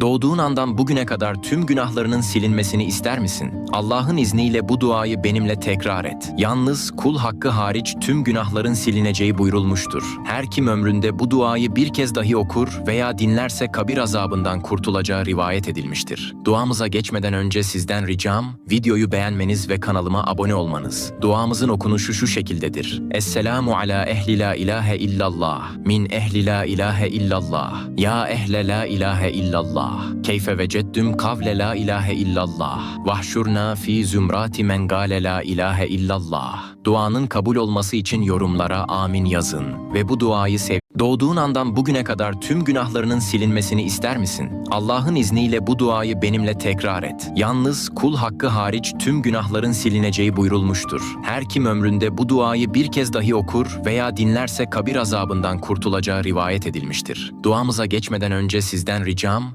Doğduğun andan bugüne kadar tüm günahlarının silinmesini ister misin? Allah'ın izniyle bu duayı benimle tekrar et. Yalnız kul hakkı hariç tüm günahların silineceği buyurulmuştur. Her kim ömründe bu duayı bir kez dahi okur veya dinlerse kabir azabından kurtulacağı rivayet edilmiştir. Duamıza geçmeden önce sizden ricam videoyu beğenmeniz ve kanalıma abone olmanız. Duamızın okunuşu şu şekildedir. Esselamu ala ehli la ilahe illallah. Min ehli la ilahe illallah. Ya ehle la ilahe illallah. Keyfe veceddüm kavle la ilahe illallah. Vahşurna fi zümrati men gale la ilahe illallah. Duanın kabul olması için yorumlara amin yazın ve bu duayı sev Doğduğun andan bugüne kadar tüm günahlarının silinmesini ister misin? Allah'ın izniyle bu duayı benimle tekrar et. Yalnız kul hakkı hariç tüm günahların silineceği buyurulmuştur. Her kim ömründe bu duayı bir kez dahi okur veya dinlerse kabir azabından kurtulacağı rivayet edilmiştir. Duamıza geçmeden önce sizden ricam